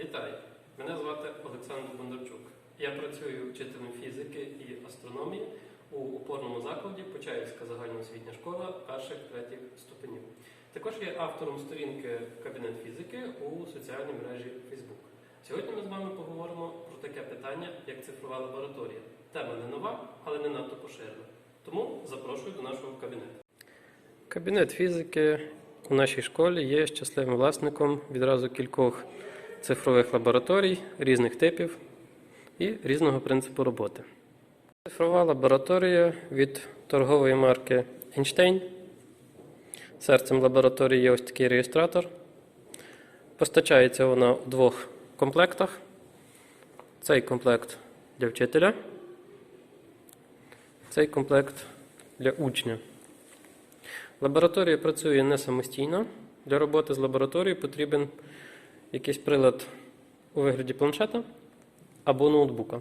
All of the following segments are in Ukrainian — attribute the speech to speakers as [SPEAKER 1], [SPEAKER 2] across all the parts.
[SPEAKER 1] Вітаю! Мене звати Олександр Бондарчук. Я працюю вчителем фізики і астрономії у опорному закладі Почаївська загальноосвітня школа перших третіх ступенів. Також є автором сторінки Кабінет фізики у соціальній мережі Facebook. Сьогодні ми з вами поговоримо про таке питання, як цифрова лабораторія. Тема не нова, але не надто поширена. Тому запрошую до нашого кабінету. Кабінет фізики у нашій школі є щасливим власником відразу кількох цифрових лабораторій різних типів і різного принципу роботи. Цифрова лабораторія від торгової марки Einstein. Серцем лабораторії є ось такий реєстратор. Постачається вона у двох комплектах. Цей комплект для вчителя, цей комплект для учня. Лабораторія працює не самостійно. Для роботи з лабораторією потрібен якийсь прилад у вигляді планшета або ноутбука.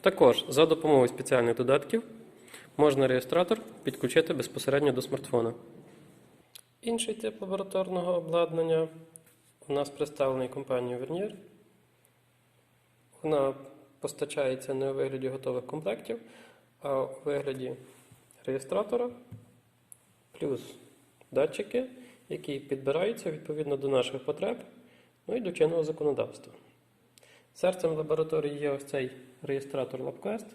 [SPEAKER 1] Також за допомогою спеціальних додатків можна реєстратор підключити безпосередньо до смартфона. Інший тип лабораторного обладнання у нас представлений компанією Vernier. Вона постачається не у вигляді готових комплектів, а у вигляді реєстратора плюс датчики, які підбираються відповідно до наших потреб, ну і до чинного законодавства. Серцем лабораторії є ось цей реєстратор LabQuest,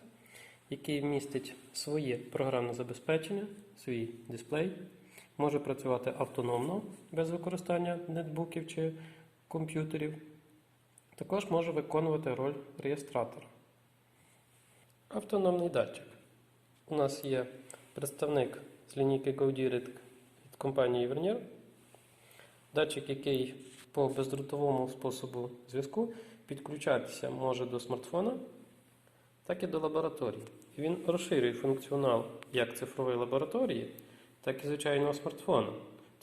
[SPEAKER 1] який містить своє програмне забезпечення, свій дисплей, може працювати автономно без використання нетбуків чи комп'ютерів. Також може виконувати роль реєстратора. Автономний датчик. У нас є представник з лінійки GoDirect від компанії Vernier. Датчик, який по бездротовому способу зв'язку підключатися може до смартфона, так і до лабораторії. Він розширює функціонал як цифрової лабораторії, так і звичайного смартфона.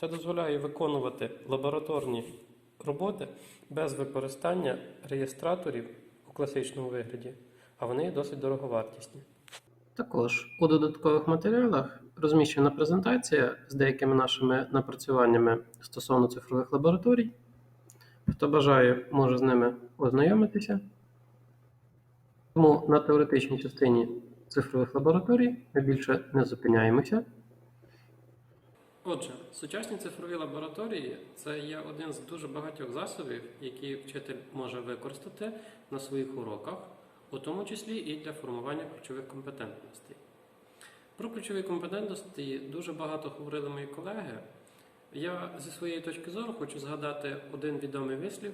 [SPEAKER 1] Це дозволяє виконувати лабораторні роботи без використання реєстраторів у класичному вигляді, а вони досить дороговартісні. Також у додаткових матеріалах розміщена презентація з деякими нашими напрацюваннями стосовно цифрових лабораторій. Хто бажає, може з ними ознайомитися. Тому на теоретичній частині цифрових лабораторій ми більше не зупиняємося. Отже, сучасні цифрові лабораторії це є один з дуже багатьох засобів, які вчитель може використати на своїх уроках, у тому числі і для формування ключових компетентностей. Про ключові компетентності дуже багато говорили мої колеги. Я зі своєї точки зору хочу згадати один відомий вислів.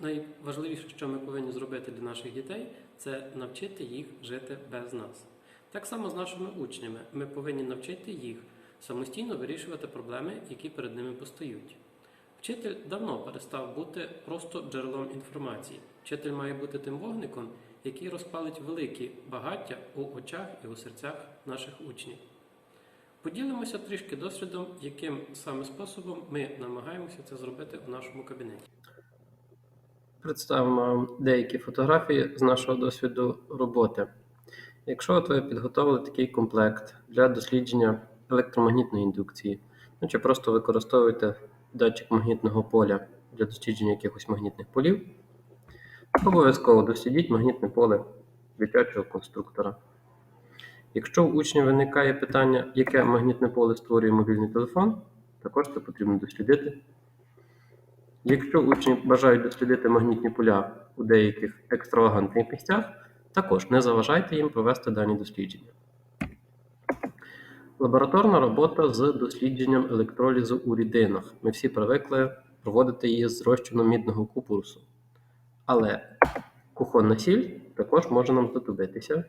[SPEAKER 1] Найважливіше, що ми повинні зробити для наших дітей, це навчити їх жити без нас. Так само з нашими учнями ми повинні навчити їх самостійно вирішувати проблеми, які перед ними постають. Вчитель давно перестав бути просто джерелом інформації. Вчитель має бути тим вогником, який розпалить великі багаття у очах і у серцях наших учнів. Поділимося трішки досвідом, яким саме способом ми намагаємося це зробити у нашому кабінеті. Представимо деякі фотографії з нашого досвіду роботи. Якщо от ви підготовили такий комплект для дослідження електромагнітної індукції, ну чи просто використовуєте датчик магнітного поля для дослідження якихось магнітних полів, обов'язково дослідіть магнітне поле дитячого конструктора. Якщо у учня виникає питання, яке магнітне поле створює мобільний телефон, також це потрібно дослідити. Якщо учні бажають дослідити магнітні поля у деяких екстравагантних місцях, також не заважайте їм провести дані дослідження. Лабораторна робота з дослідженням електролізу у рідинах. Ми всі привикли проводити її з розчину мідного купурсу. Але кухонна сіль також може нам знадобитися.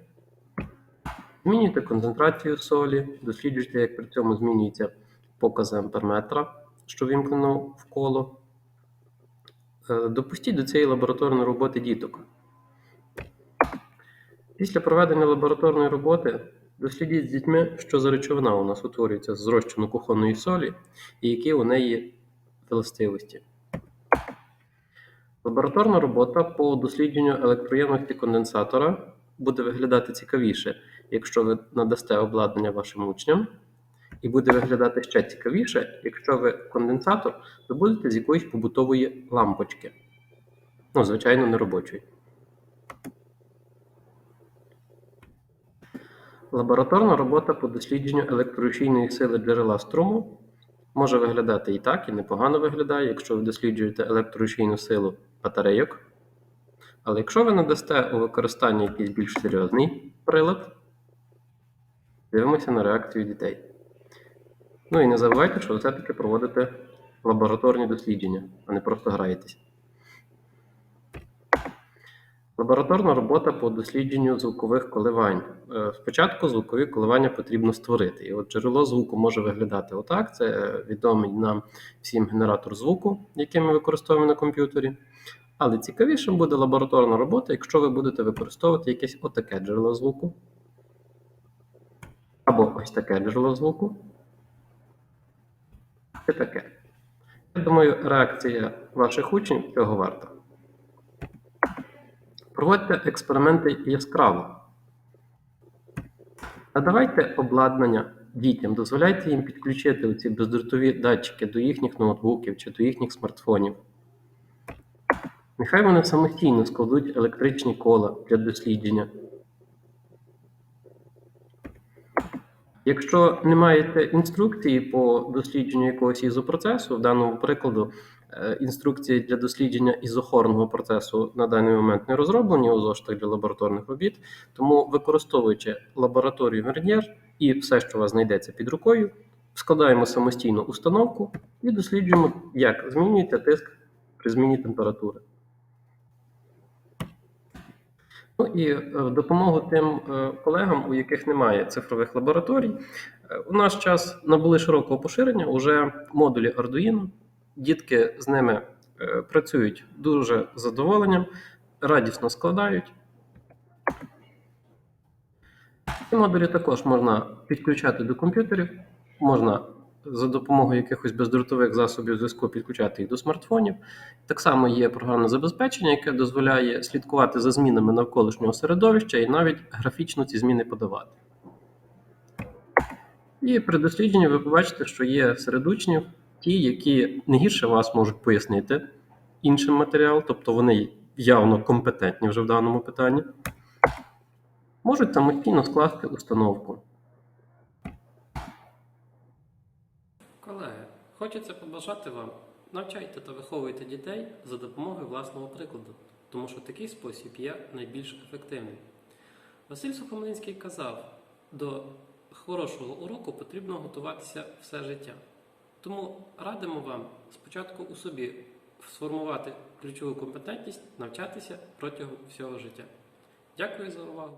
[SPEAKER 1] Змінюйте концентрацію солі, досліджуйте, як при цьому змінюються покази амперметра, що вімкнено в коло. Е, Допустіть до цієї лабораторної роботи діток. Після проведення лабораторної роботи дослідіть з дітьми, що за речовина у нас утворюється з розчину кухонної солі і які у неї властивості. Лабораторна робота по дослідженню електроємності конденсатора буде виглядати цікавіше, якщо ви надасте обладнання вашим учням, і буде виглядати ще цікавіше, якщо ви конденсатор добудете з якоїсь побутової лампочки. Ну, звичайно, не робочої. Лабораторна робота по дослідженню електрорушійної сили джерела струму може виглядати і так, і непогано виглядає, якщо ви досліджуєте електрорушійну силу батарейок. Але якщо ви надасте у використання якийсь більш серйозний прилад, дивимося на реакцію дітей. Ну і не забувайте, що ви все-таки проводите лабораторні дослідження, а не просто граєтесь. Лабораторна робота по дослідженню звукових коливань. Е, Спочатку звукові коливання потрібно створити. І от джерело звуку може виглядати отак. Це відомий нам всім генератор звуку, який ми використовуємо на комп'ютері. Але цікавішим буде лабораторна робота, якщо ви будете використовувати якесь отаке джерело звуку. Або ось таке джерело звуку. І таке. Я думаю, реакція ваших учнів цього варта. Проводьте експерименти яскраво. Надавайте обладнання дітям, дозволяйте їм підключити ці бездротові датчики до їхніх ноутбуків чи до їхніх смартфонів. Нехай вони самостійно складуть електричні кола для дослідження. Якщо не маєте інструкції по дослідженню якогось ізопроцесу, в даному прикладу е, інструкції для дослідження ізохорного процесу на даний момент не розроблені у зоштах для лабораторних робіт, тому використовуючи лабораторію Вернєр і все, що у вас знайдеться під рукою, складаємо самостійну установку і досліджуємо, як змінюється тиск при зміні температури. Ну і е, допомогу тим е, колегам, у яких немає цифрових лабораторій, е, у наш час набули широкого поширення уже модулі Arduino. Дітки з ними працюють дуже з задоволенням, радісно складають. Ці модулі також можна підключати до комп'ютерів, можна за допомогою якихось бездротових засобів зв'язку підключати їх до смартфонів. Так само є програмне забезпечення, яке дозволяє слідкувати за змінами навколишнього середовища і навіть графічно ці зміни подавати. І при дослідженні ви побачите, що є серед учнів ті, які не гірше вас можуть пояснити іншим матеріал, тобто вони явно компетентні вже в даному питанні, можуть самостійно скласти установку. Колеги, хочеться побажати вам, навчайте та виховуйте дітей за допомогою власного прикладу, тому що такий спосіб є найбільш ефективним. Василь Сухомлинський казав, до хорошого уроку потрібно готуватися все життя. Тому радимо вам спочатку у собі сформувати ключову компетентність, навчатися протягом всього життя. Дякую за увагу!